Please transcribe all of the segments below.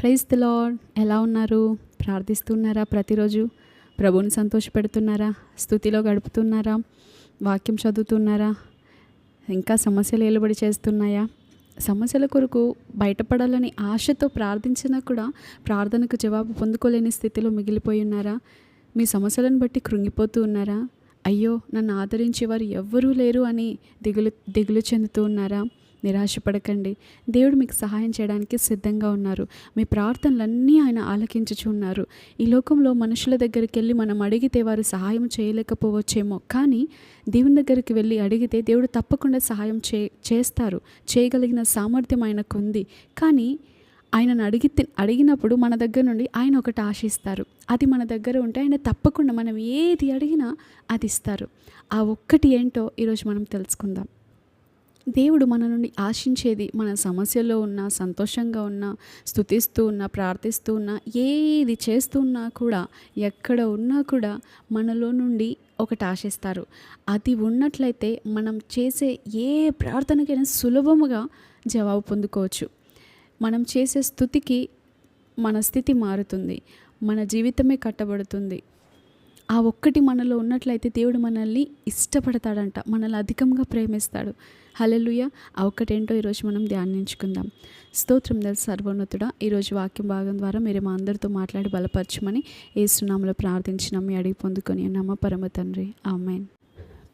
Praise the lord ఎలా ఉన్నారు? ప్రార్థిస్తున్నారా ప్రతిరోజు? ప్రభువుని సంతోషపెడుతున్నారా? స్థుతిలో గడుపుతున్నారా? వాక్యం చదువుతున్నారా? ఇంకా సమస్యలు ఏలుబడి చేస్తున్నాయా? సమస్యల కొరకు బయటపడాలని ఆశతో ప్రార్థించినా కూడా ప్రార్థనకు జవాబు పొందుకోలేని స్థితిలో మిగిలిపోయి ఉన్నారా? మీ సమస్యలను బట్టి కృంగిపోతూ ఉన్నారా? అయ్యో నన్ను ఆదరించేవారు ఎవ్వరూ లేరు అని దిగులు దిగులు చెందుతూ ఉన్నారా? నిరాశపడకండి. దేవుడు మీకు సహాయం చేయడానికి సిద్ధంగా ఉన్నారు. మీ ప్రార్థనలన్నీ ఆయన ఆలకించుచున్నారు. ఈ లోకంలో మనుషుల దగ్గరికి వెళ్ళి మనం అడిగితే వారు సహాయం చేయలేకపోవచ్చేమో. కానీ దేవుని దగ్గరికి వెళ్ళి అడిగితే దేవుడు తప్పకుండా సహాయం చే చేస్తారు. చేయగలిగిన సామర్థ్యం ఆయనకు ఉంది కానీ ఆయనను అడిగితే అడిగినప్పుడు మన దగ్గర నుండి ఆయన ఒకటి ఆశిస్తారు. అది మన దగ్గర ఉంటే ఆయన తప్పకుండా మనం ఏది అడిగినా అది ఇస్తారు. ఆ ఒక్కటి ఏంటో ఈరోజు మనం తెలుసుకుందాం. దేవుడు మన నుండి ఆశించేది మన సమస్యలో ఉన్నా సంతోషంగా ఉన్నా స్థుతిస్తూ ఉన్నా ప్రార్థిస్తూ ఉన్నా ఏది చేస్తూ ఉన్నా కూడా ఎక్కడ ఉన్నా కూడా మనలో నుండి ఒకటి ఆశిస్తారు. అది ఉన్నట్లయితే మనం చేసే ఏ ప్రార్థనకైనా సులభముగా జవాబు పొందుకోవచ్చు. మనం చేసే స్థుతికి మన స్థితి మారుతుంది. మన జీవితమే కట్టబడుతుంది. ఆ ఒక్కటి మనలో ఉన్నట్లయితే దేవుడు మనల్ని ఇష్టపడతాడంట మనల్ని అధికంగా ప్రేమిస్తాడు. హలలుయ ఆ ఒక్కటేంటో ఈరోజు మనం ధ్యానించుకుందాం. స్తోత్రం దల్ సర్వోన్నతుడ ఈరోజు వాక్యం భాగం ద్వారా మీరు మా అందరితో మాట్లాడి బలపరచమని ఏసునామలో ప్రార్థించిన. మీ అడిగి పొందుకొని నమ్మ పరమ తండ్రి. ఆమెన్.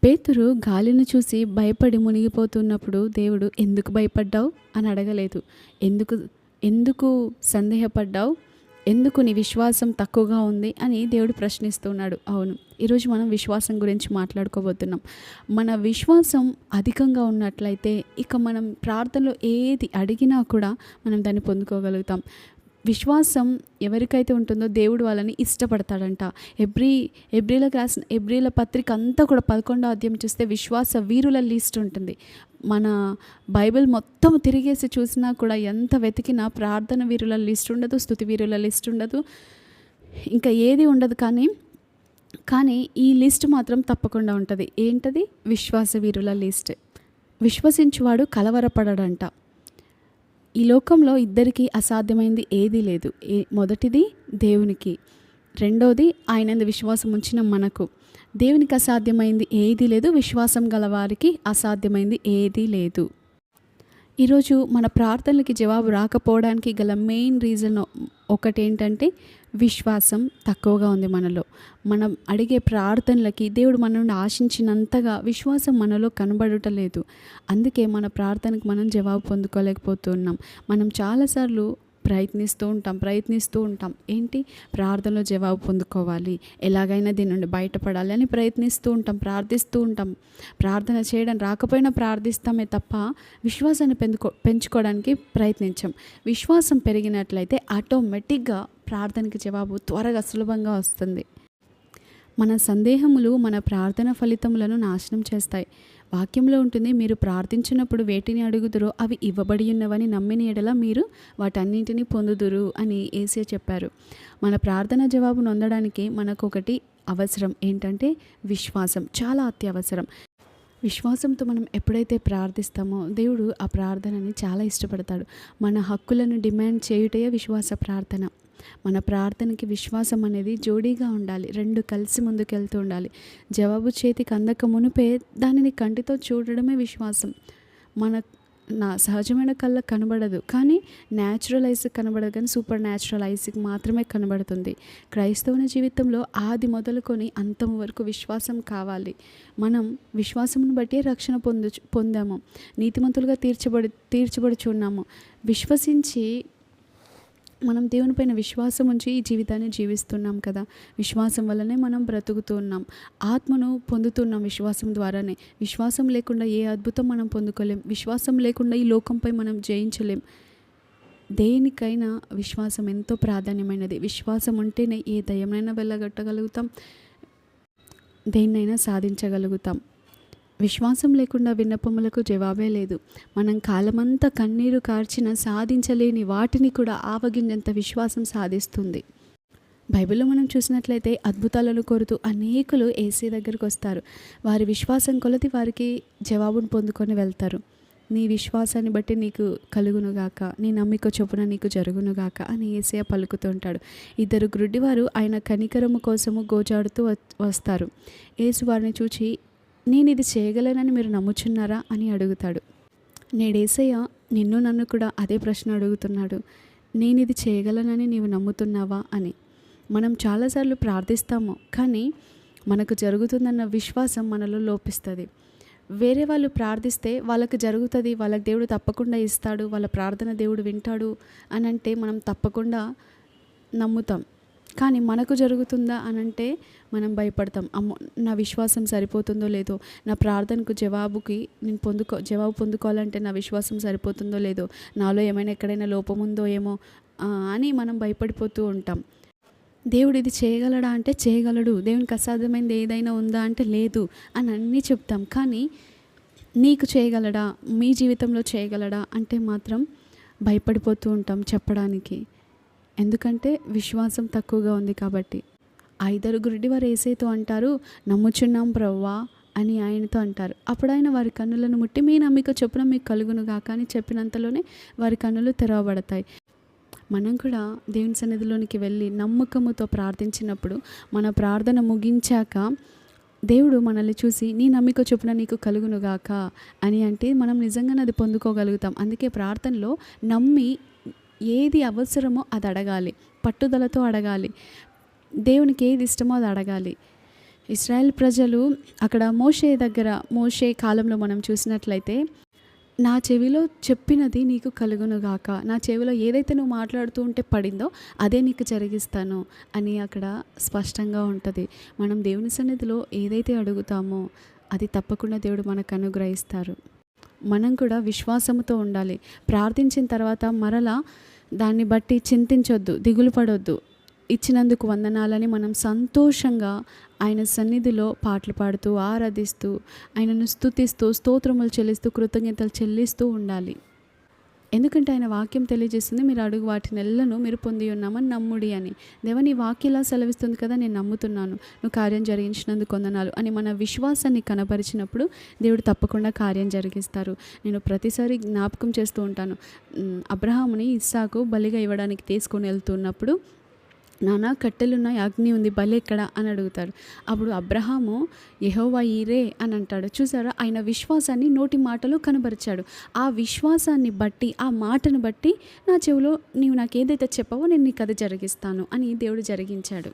పేతురు గాలిని చూసి భయపడి మునిగిపోతున్నప్పుడు దేవుడు ఎందుకు భయపడ్డావు? అని అడగలేదు. ఎందుకు ఎందుకు సందేహపడ్డావు? ఎందుకు నీ విశ్వాసం తక్కువగా ఉంది అని దేవుడు ప్రశ్నిస్తున్నాడు. అవును ఈరోజు మనం విశ్వాసం గురించి మాట్లాడుకోబోతున్నాం. మన విశ్వాసం అధికంగా ఉన్నట్లయితే ఇక మనం ప్రార్థనలో ఏది అడిగినా కూడా మనం దాన్ని పొందుకోగలుగుతాం. విశ్వాసం ఎవరికైతే ఉంటుందో దేవుడు వాళ్ళని ఇష్టపడతాడంట. ఎబ్రి ఎబ్రిలకు రాసిన ఎబ్రిల పత్రిక అంతా కూడా పదకొండో అధ్యాయం చూస్తే విశ్వాస వీరుల లిస్ట్ ఉంటుంది. మన బైబిల్ మొత్తం తిరిగేసి చూసినా కూడా ఎంత వెతికినా ప్రార్థన వీరుల లిస్ట్ ఉండదు స్థుతి వీరుల లిస్ట్ ఉండదు. ఇంకా ఏది ఉండదు కానీ కానీ ఈ లిస్ట్ మాత్రం తప్పకుండా ఉంటుంది. ఏంటది? విశ్వాస వీరుల లిస్ట్. విశ్వసించువాడు కలవరపడడంట. ఈ లోకంలో ఇద్దరికి అసాధ్యమైంది ఏదీ లేదు. ఏ మొదటిది దేవునికి రెండోది ఆయన విశ్వాసం ఉంచిన మనకు. దేవునికి అసాధ్యమైంది ఏదీ లేదు విశ్వాసం గలవారికి అసాధ్యమైంది ఏదీ లేదు. ఈరోజు మన ప్రార్థనలకి జవాబు రాకపోవడానికి గల మెయిన్ రీజన్ ఒకటేంటంటే విశ్వాసం తక్కువగా ఉంది మనలో. మనం అడిగే ప్రార్థనలకి దేవుడు మన నుండి ఆశించినంతగా విశ్వాసం మనలో కనబడటలేదు అందుకే మన ప్రార్థనకు మనం జవాబు పొందుకోలేకపోతున్నాం. మనం చాలాసార్లు ప్రయత్నిస్తూ ఉంటాం ప్రయత్నిస్తూ ఉంటాం. ఏంటి? ప్రార్థనలో జవాబు పొందుకోవాలి. ఎలాగైనా దీని నుండి బయటపడాలి అని ప్రయత్నిస్తూ ఉంటాం ప్రార్థిస్తూ ఉంటాం. ప్రార్థన చేయడం రాకపోయినా ప్రార్థిస్తామే తప్ప విశ్వాసాన్ని పెంచుకో పెంచుకోవడానికి ప్రయత్నించాం. విశ్వాసం పెరిగినట్లయితే ఆటోమేటిక్గా ప్రార్థనకి జవాబు త్వరగా సులభంగా వస్తుంది. మన సందేహములు మన ప్రార్థన ఫలితములను నాశనం చేస్తాయి. వాక్యంలో ఉంటుంది మీరు ప్రార్థించినప్పుడు వేటిని అడుగుదురో అవి ఇవ్వబడి ఉన్నవని నమ్మిన ఎడల మీరు వాటన్నింటినీ పొందుదురు అని ఏసే చెప్పారు. మన ప్రార్థన జవాబు నొందడానికి మనకు ఒకటి అవసరం ఏంటంటే విశ్వాసం. చాలా అత్యవసరం. విశ్వాసంతో మనం ఎప్పుడైతే ప్రార్థిస్తామో దేవుడు ఆ ప్రార్థనని చాలా ఇష్టపడతాడు. మన హక్కులను డిమాండ్ చేయుటే విశ్వాస ప్రార్థన. మన ప్రార్థనకి విశ్వాసం అనేది జోడీగా ఉండాలి. రెండు కలిసి ముందుకెళ్తూ ఉండాలి. జవాబు చేతికి అందక మునిపే దానిని కంటితో చూడడమే విశ్వాసం. మన నా సహజమైన కళ్ళ కనబడదు. కానీ న్యాచురల్ ఐస్కి కనబడదు. కానీ సూపర్ న్యాచురల్ ఐస్కి మాత్రమే కనబడుతుంది. క్రైస్తవుని జీవితంలో ఆది మొదలుకొని అంతం వరకు విశ్వాసం కావాలి. మనం విశ్వాసమును బట్టి రక్షణ పొందు పొందాము. నీతిమంతులుగా తీర్చబడి తీర్చబడుచున్నాము. విశ్వసించి మనం దేవునిపైన విశ్వాసం ఉంచి ఈ జీవితాన్ని జీవిస్తున్నాం కదా. విశ్వాసం వల్లనే మనం బ్రతుకుతున్నాం ఆత్మను పొందుతున్నాం విశ్వాసం ద్వారానే. విశ్వాసం లేకుండా ఏ అద్భుతం మనం పొందుకోలేం. విశ్వాసం లేకుండా ఈ లోకంపై మనం జయించలేం. దేనికైనా విశ్వాసం ఎంతో ప్రాధాన్యమైనది. విశ్వాసం ఉంటేనే ఏ దయమైనా వెళ్ళగట్టగలుగుతాం. దేన్నైనా సాధించగలుగుతాం. విశ్వాసం లేకుండా విన్నపములకు జవాబే లేదు. మనం కాలమంతా కన్నీరు కార్చిన సాధించలేని వాటిని కూడా ఆవగింజంత విశ్వాసం సాధిస్తుంది. బైబిల్లో మనం చూసినట్లయితే అద్భుతాలను కోరుతూ అనేకులు ఏసీ దగ్గరకు వస్తారు. వారి విశ్వాసం కొలది వారికి జవాబును పొందుకొని వెళ్తారు. నీ విశ్వాసాన్ని బట్టి నీకు కలుగునుగాక నీ నమ్మిక చొప్పున నీకు జరుగునుగాక అని ఏసయ పలుకుతుంటాడు ఇద్దరు గ్రుడ్డివారు ఆయన కనికరము కోసము గోజాడుతూ వస్తారు. ఏసు వారిని చూచి నేను ఇది చేయగలనని మీరు నమ్ముచున్నారా అని అడుగుతాడు. నేడేసయ్య నిన్ను నన్ను కూడా అదే ప్రశ్న అడుగుతున్నాడు. నేను ఇది చేయగలనని నీవు నమ్ముతున్నావా అని. మనం చాలాసార్లు ప్రార్థిస్తాము కానీ మనకు జరుగుతుందన్న విశ్వాసం మనలో లోపిస్తుంది. వేరే వాళ్ళు ప్రార్థిస్తే వాళ్ళకి జరుగుతుంది వాళ్ళకి దేవుడు తప్పకుండా ఇస్తాడు వాళ్ళ ప్రార్థన దేవుడు వింటాడు అని అంటే మనం తప్పకుండా నమ్ముతాం. కానీ మనకు జరుగుతుందా అని అంటే మనం భయపడతాం. అమ్మో నా విశ్వాసం సరిపోతుందో లేదో నా ప్రార్థనకు జవాబుకి నేను పొందుకో జవాబు పొందుకోవాలంటే నా విశ్వాసం సరిపోతుందో లేదో నాలో ఏమైనా ఎక్కడైనా లోపం ఉందో ఏమో అని మనం భయపడిపోతూ ఉంటాం. దేవుడు ఇది చేయగలడా అంటే చేయగలడు. దేవునికి అసాధ్యమైనది ఏదైనా ఉందా అంటే లేదు అని అన్నీ చెప్తాం. కానీ నీకు చేయగలడా? మీ జీవితంలో చేయగలడా? అంటే మాత్రం భయపడిపోతూ ఉంటాం చెప్పడానికి. ఎందుకంటే విశ్వాసం తక్కువగా ఉంది కాబట్టి. ఐదరు గురుడి వారు ఏసైతో అంటారు నమ్ముచున్నాం ప్రవ్వా అని ఆయనతో అంటారు. అప్పుడు ఆయన వారి కన్నులను ముట్టి మీ నమ్మిక చొప్పున మీకు కలుగును గాక అని చెప్పినంతలోనే వారి కన్నులు తెరవబడతాయి. మనం కూడా దేవుని సన్నిధిలోనికి వెళ్ళి నమ్మకముతో ప్రార్థించినప్పుడు మన ప్రార్థన ముగించాక దేవుడు మనల్ని చూసి నీ నమ్మిక చొప్పున నీకు కలుగునుగాక అని అంటే మనం నిజంగానే అది పొందుకోగలుగుతాం. అందుకే ప్రార్థనలో నమ్మి ఏది అవసరమో అది అడగాలి పట్టుదలతో అడగాలి దేవునికి ఏది ఇష్టమో అది అడగాలి. ఇస్రాయెల్ ప్రజలు అక్కడ మోషే దగ్గర మోషే కాలంలో మనం చూసినట్లయితే నా చెవిలో చెప్పినది నీకు కలుగునుగాక నా చెవిలో ఏదైతే నువ్వు మాట్లాడుతూ ఉంటే పడిందో అదే నీకు జరిగిస్తాను అని అక్కడ స్పష్టంగా ఉంటుంది. మనం దేవుని సన్నిధిలో ఏదైతే అడుగుతామో అది తప్పకుండా దేవుడు మనకు అనుగ్రహిస్తారు. మనం కూడా విశ్వాసముతో ఉండాలి. ప్రార్థించిన తర్వాత మరలా దాన్ని బట్టి చింతించొద్దు దిగులు పడొద్దు. ఇచ్చినందుకు వందనాలని మనం సంతోషంగా ఆయన సన్నిధిలో పాటలు పాడుతూ ఆరాధిస్తూ ఆయనను స్తుతిస్తూ స్తోత్రములు చెల్లిస్తూ కృతజ్ఞతలు చెల్లిస్తూ ఉండాలి. ఎందుకంటే ఆయన వాక్యం తెలియజేస్తుంది మీరు అడుగు వాటి ఎల్లను మీరు పొంది ఉన్నామని నమ్ముడి అని. దేవ నీ వాక్యం ఇలా సెలవిస్తుంది కదా నేను నమ్ముతున్నాను. నువ్వు కార్యం జరిగించినందుకు కొందనాలు అని మన విశ్వాసాన్ని కనబరిచినప్పుడు దేవుడు తప్పకుండా కార్యం జరిగిస్తారు. నేను ప్రతిసారి జ్ఞాపకం చేస్తూ ఉంటాను. అబ్రహాముని ఇస్సాకు బలిగా ఇవ్వడానికి తీసుకొని వెళ్తున్నప్పుడు నానా కట్టెలున్నాయి అగ్ని ఉంది బలి ఎక్కడ అని అడుగుతాడు. అప్పుడు అబ్రహాము యెహోవా అని అంటాడు. చూసారా? ఆయన విశ్వాసాన్ని నోటి మాటలో కనబరిచాడు. ఆ విశ్వాసాన్ని బట్టి ఆ మాటను బట్టి నా చెవిలో నీవు నాకు ఏదైతే చెప్పావో నేను నీకు అది జరిగిస్తాను అని దేవుడు జరిగించాడు.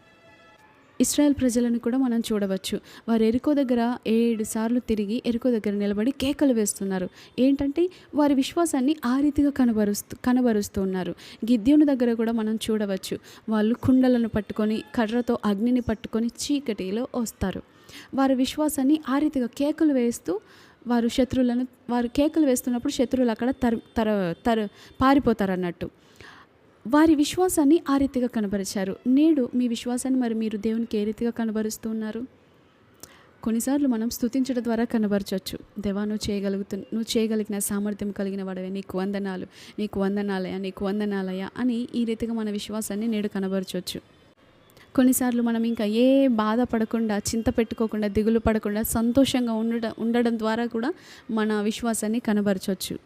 ఇస్రాయల్ ప్రజలను కూడా మనం చూడవచ్చు. వారు ఎరుకో దగ్గర ఏడు సార్లు తిరిగి ఎరుకో దగ్గర నిలబడి కేకలు వేస్తున్నారు. ఏంటంటే వారి విశ్వాసాన్ని ఆ రీతిగా కనబరుస్తూ కనబరుస్తూ ఉన్నారు గిద్యోను దగ్గర కూడా మనం చూడవచ్చు. వాళ్ళు కుండలను పట్టుకొని కర్రతో అగ్నిని పట్టుకొని చీకటిలో వస్తారు. వారి విశ్వాసాన్ని ఆ రీతిగా కేకలు వేస్తూ వారు శత్రువులను వారు కేకలు వేస్తున్నప్పుడు శత్రువులు అక్కడ తర తర తర పారిపోతారు అన్నట్టు వారి విశ్వాసాన్ని ఆ రీతిగా కనబరిచారు. నేడు మీ విశ్వాసాన్ని మరి మీరు దేవునికి ఏ రీతిగా కనబరుస్తూ ఉన్నారు? కొన్నిసార్లు మనం స్తుతించడం ద్వారా కనబరచవచ్చు దేవా నువ్వు చేయగలుగుతు నువ్వు చేయగలిగిన సామర్థ్యం కలిగిన వాడవే. నీకు వందనాలు. నీకు వందనాలయ నీకు వందనాలయ అని ఈ రీతిగా మన విశ్వాసాన్ని నేడు కనబరచవచ్చు కొన్నిసార్లు మనం ఇంకా ఏ బాధపడకుండా చింత పెట్టుకోకుండా దిగులు పడకుండా సంతోషంగా ఉండడం ఉండడం ద్వారా కూడా మన విశ్వాసాన్ని కనబరచవచ్చు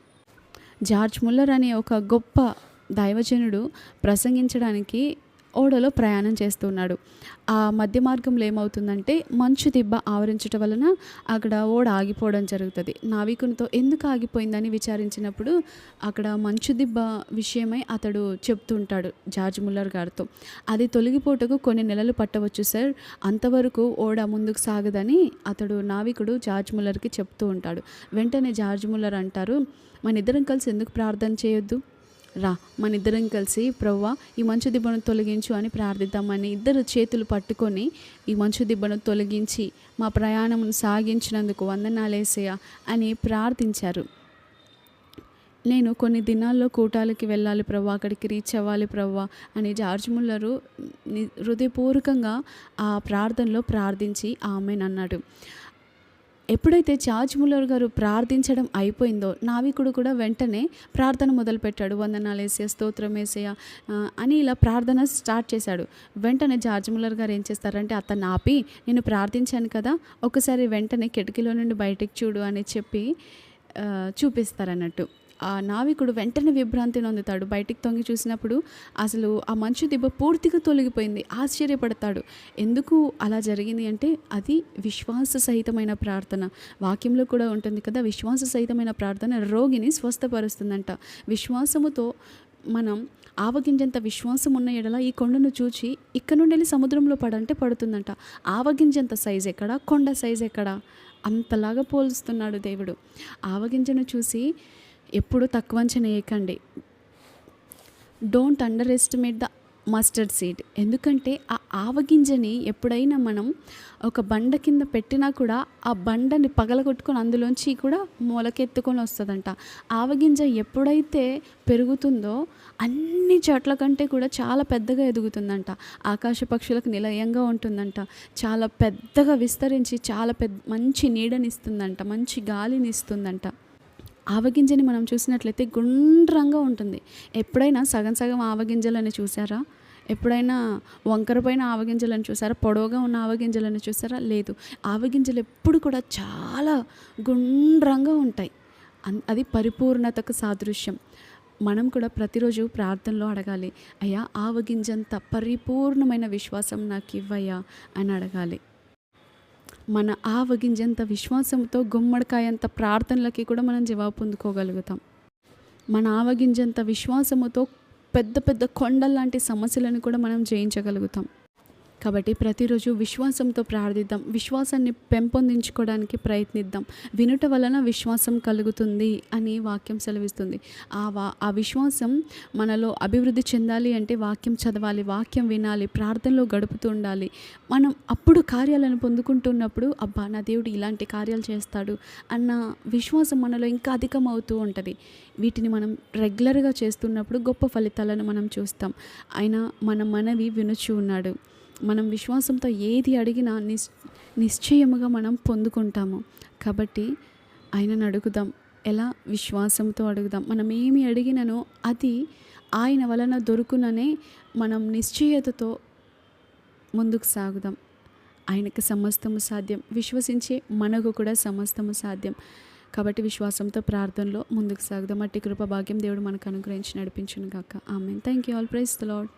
జార్జ్ ముల్లర్ అనే ఒక గొప్ప దైవజనుడు ప్రసంగించడానికి ఓడలో ప్రయాణం చేస్తున్నాడు. ఆ మధ్య మార్గంలో ఏమవుతుందంటే మంచు దిబ్బ ఆవరించటం వలన అక్కడ ఓడ ఆగిపోవడం జరుగుతుంది. నావికునితో ఎందుకు ఆగిపోయిందని విచారించినప్పుడు అక్కడ మంచు దిబ్బ విషయమై అతడు చెప్తుంటాడు జార్జ్ ముల్లర్ గారితో. అది తొలగిపోటకు కొన్ని నెలలు పట్టవచ్చు సార్. అంతవరకు ఓడ ముందుకు సాగదని అతడు నావికుడు జార్జ్ ముల్లర్కి చెప్తూ ఉంటాడు. వెంటనే జార్జ్ ముల్లర్ అంటారు మన ఇద్దరం కలిసి ఎందుకు ప్రార్థన చేయొద్దు? రా మన ఇద్దరం కలిసి ప్రవ్వా ఈ మంచు దిబ్బను తొలగించు అని ప్రార్థిద్దామని ఇద్దరు చేతులు పట్టుకొని ఈ మంచు దిబ్బను తొలగించి మా ప్రయాణమును సాగించినందుకు వందనాలేసయ్య అని ప్రార్థించారు. నేను కొన్ని దినాల్లో కూటాలకి వెళ్ళాలి ప్రవ్వా అక్కడికి రీచ్ అవ్వాలి ప్రవ్వా అని జార్జ్ ముల్లరు హృదయపూర్వకంగా ఆ ప్రార్థనలో ప్రార్థించి ఆమెను అన్నాడు. ఎప్పుడైతే జార్జ్ ముల్లర్ గారు ప్రార్థించడం అయిపోయిందో నావికుడు కూడా వెంటనే ప్రార్థన మొదలుపెట్టాడు. వందనాలు వేసే స్తోత్రం వేసేయ అని ఇలా ప్రార్థన స్టార్ట్ చేశాడు. వెంటనే జార్జ్ ముల్లర్ గారు ఏం చేస్తారంటే అతను ఆపి నేను ప్రార్థించాను కదా ఒకసారి వెంటనే కిటికీలో నుండి బయటకు చూడు అని చెప్పి చూపిస్తారన్నట్టు. ఆ నావికుడు వెంటనే విభ్రాంతి నొందుతాడు. బయటికి తొంగి చూసినప్పుడు అసలు ఆ మంచు దిబ్బ పూర్తిగా తొలగిపోయింది. ఆశ్చర్యపడతాడు. ఎందుకు అలా జరిగింది అంటే అది విశ్వాస సహితమైన ప్రార్థన. వాక్యంలో కూడా ఉంటుంది కదా విశ్వాస సహితమైన ప్రార్థన రోగిని స్వస్థపరుస్తుందంట. విశ్వాసముతో మనం ఆవగింజంత విశ్వాసం ఉన్న ఎడల ఈ కొండను చూచి ఇక్కడ నుండి వెళ్ళి సముద్రంలో పడంటే పడుతుందంట. ఆవగింజంత సైజ్ ఎక్కడ? కొండ సైజ్ ఎక్కడ? అంతలాగా పోలుస్తున్నాడు దేవుడు. ఆవగింజను చూసి ఎప్పుడు తక్కువ అంచనా వేయకండి don't underestimate the mustard seed ఎందుకంటే ఆ ఆవగింజని ఎప్పుడైనా మనం ఒక బండ కింద పెట్టినా కూడా ఆ బండని పగలగొట్టుకొని అందులోంచి కూడా మొలకెత్తుకొని వస్తుందంట. ఆవగింజ ఎప్పుడైతే పెరుగుతుందో అన్ని చెట్ల కంటే కూడా చాలా పెద్దగా ఎదుగుతుందంట. ఆకాశ పక్షులకు నిలయంగా ఉంటుందంట. చాలా పెద్దగా విస్తరించి చాలా పెద్ద మంచి నీడనిస్తుందంట. మంచి గాలిని ఇస్తుందంట ఆవగింజని మనం చూసినట్లయితే గుండ్రంగా ఉంటుంది. ఎప్పుడైనా సగం సగం ఆవగింజలని చూసారా? ఎప్పుడైనా వంకర పైన ఆవగింజలను చూసారా? పొడవుగా ఉన్న ఆవగింజలను చూసారా? లేదు. ఆవగింజలు ఎప్పుడు కూడా చాలా గుండ్రంగా ఉంటాయి. అన్- అది పరిపూర్ణతకు సాదృశ్యం. మనం కూడా ప్రతిరోజు ప్రార్థనలో అడగాలి అయ్యా ఆవగింజంత పరిపూర్ణమైన విశ్వాసం నాకు ఇవ్వయ్యా అని అడగాలి. మన ఆవగింజంత విశ్వాసంతో గుమ్మడికాయంత ప్రార్థనలకి కూడా మనం జవాబు పొందుకోగలుగుతాం. మన ఆవగింజంత విశ్వాసముతో పెద్ద పెద్ద కొండల్లాంటి సమస్యలను కూడా మనం జయించగలుగుతాం. కాబట్టి ప్రతిరోజు విశ్వాసంతో ప్రార్థిద్దాం. విశ్వాసాన్ని పెంపొందించుకోవడానికి ప్రయత్నిద్దాం. వినుట వలన విశ్వాసం కలుగుతుంది అని వాక్యం సెలవిస్తుంది. ఆ వా ఆ విశ్వాసం మనలో అభివృద్ధి చెందాలి అంటే వాక్యం చదవాలి వాక్యం వినాలి ప్రార్థనలో గడుపుతూ ఉండాలి. మనం అప్పుడు కార్యాలను పొందుకుంటున్నప్పుడు అబ్బా నా దేవుడు ఇలాంటి కార్యాలు చేస్తాడు అన్న విశ్వాసం మనలో ఇంకా అధికమవుతూ ఉంటుంది. వీటిని మనం రెగ్యులర్గా చేస్తున్నప్పుడు గొప్ప ఫలితాలను మనం చూస్తాం. ఆయన మన మనవి వినుచు ఉన్నాడు. మనం విశ్వాసంతో ఏది అడిగినా నిస్ నిశ్చయముగా మనం పొందుకుంటాము. కాబట్టి ఆయనను అడుగుదాం. ఎలా విశ్వాసంతో అడుగుదాం. మనం ఏమి అడిగిననో అది ఆయన వలన దొరుకుననే మనం నిశ్చయతతో ముందుకు సాగుదాం. ఆయనకు సమస్తము సాధ్యం. విశ్వసించే మనకు కూడా సమస్తము సాధ్యం. కాబట్టి విశ్వాసంతో ప్రార్థనలో ముందుకు సాగుదాం. అట్టి కృప భాగ్యం దేవుడు మనకు అనుగ్రహించి నడిపించును కాక ఆమె thank you all praise the lord